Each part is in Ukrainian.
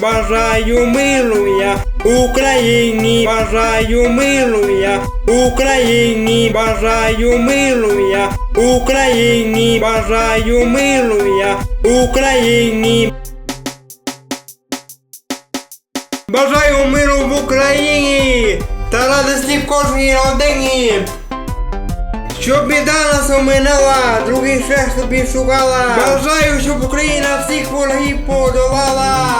бажаю миру я Україні, бажаю миру я Україні, бажаю миру я Україні, бажаю миру я Україні. Бажаю миру в Україні та радості в кожній родині. Щоб біда нас оминала, другий шлях собі шукала. Бажаю, щоб Україна всіх ворогів подолала.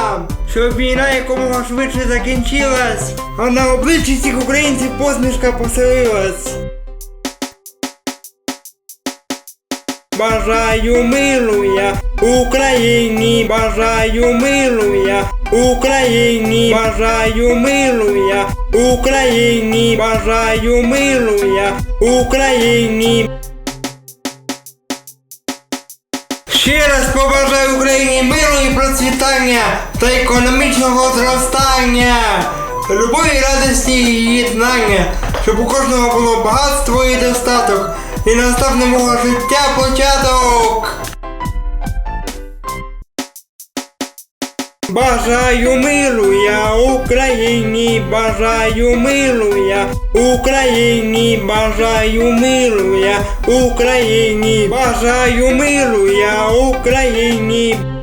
Щоб війна якомога швидше закінчилась, а на обличчі всіх українців посмішка поселилась. Бажаю миру я Україні, бажаю миру я Україні, бажаю миру я Україні, бажаю миру я Україні. Ще раз побажаю Україні миру і процвітання та економічного зростання, любові, радості і єднання, щоб у кожного було багатство і достаток, і настав нового життя початок. Бажаю миру я Україні, бажаю миру я Україні, бажаю миру я Україні, бажаю миру я Україні.